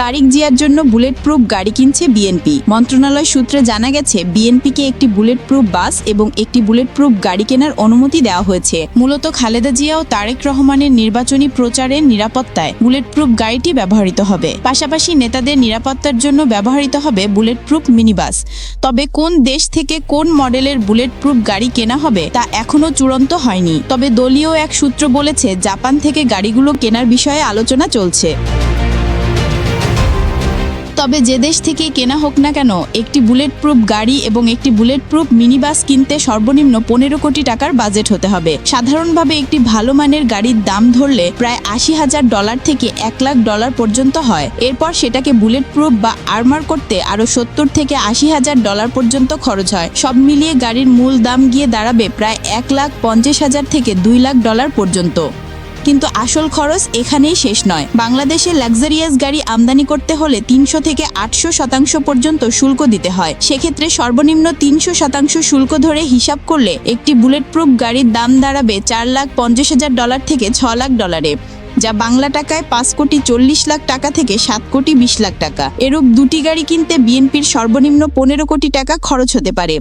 তারিক জিয়ার জন্য bullet proof গাড়ি কিনছে বিএনপি। মন্ত্রণালয় সূত্রে জানা গেছে, বিএনপিকে একটি বুলেট প্রুফ বাস এবং একটি বুলেট প্রুফ গাড়ি কেনার অনুমতি দেওয়া হয়েছে। মূলত খালেদা জিয়া ও তারেক রহমানের নির্বাচনী প্রচারের নিরাপত্তায় বুলেট প্রুফ গাড়িটি ব্যবহৃত হবে। পাশাপাশি নেতাদের নিরাপত্তার জন্য ব্যবহৃত হবে বুলেট প্রুফ মিনি বাস তবে কোন দেশ থেকে কোন মডেলের বুলেট প্রুফ গাড়ি কেনা হবে তা এখনও চূড়ান্ত হয়নি। তবে দলীয় এক সূত্র বলেছে, জাপান থেকে গাড়িগুলো কেনার বিষয়ে আলোচনা চলছে। তবে যে দেশ থেকে কেনা হোক না কেন, একটি বুলেট প্রুফ গাড়ি এবং একটি বুলেট প্রুফ মিনি বাস কিনতে সর্বনিম্ন পনেরো কোটি টাকার বাজেট হতে হবে। সাধারণভাবে একটি ভালো মানের গাড়ির দাম ধরলে প্রায় আশি হাজার ডলার থেকে এক লাখ ডলার পর্যন্ত হয়। এরপর সেটাকে বুলেট প্রুফ বা আর্মার করতে আরও সত্তর থেকে আশি হাজার ডলার পর্যন্ত খরচ হয়। সব মিলিয়ে গাড়ির মূল দাম গিয়ে দাঁড়াবে প্রায় এক লাখ পঞ্চাশ হাজার থেকে দুই লাখ ডলার পর্যন্ত। কিন্তু আসল খরচ এখানেই শেষ নয়। বাংলাদেশে লাক্সারিয়াস গাড়ি আমদানি করতে হলে তিনশো থেকে আটশো শতাংশ পর্যন্ত শুল্ক দিতে হয়। সেক্ষেত্রে সর্বনিম্ন তিনশো শতাংশ শুল্ক ধরে হিসাব করলে একটি বুলেট প্রুফ গাড়ির দাম দাঁড়াবে চার লাখ পঞ্চাশ হাজার ডলার থেকে ছ লাখ ডলারে, যা বাংলা টাকায় পাঁচ কোটি চল্লিশ লাখ টাকা থেকে সাত কোটি বিশ লাখ টাকা। এরূপ দুটি গাড়ি কিনতে বিএনপির সর্বনিম্ন পনেরো কোটি টাকা খরচ হতে পারে।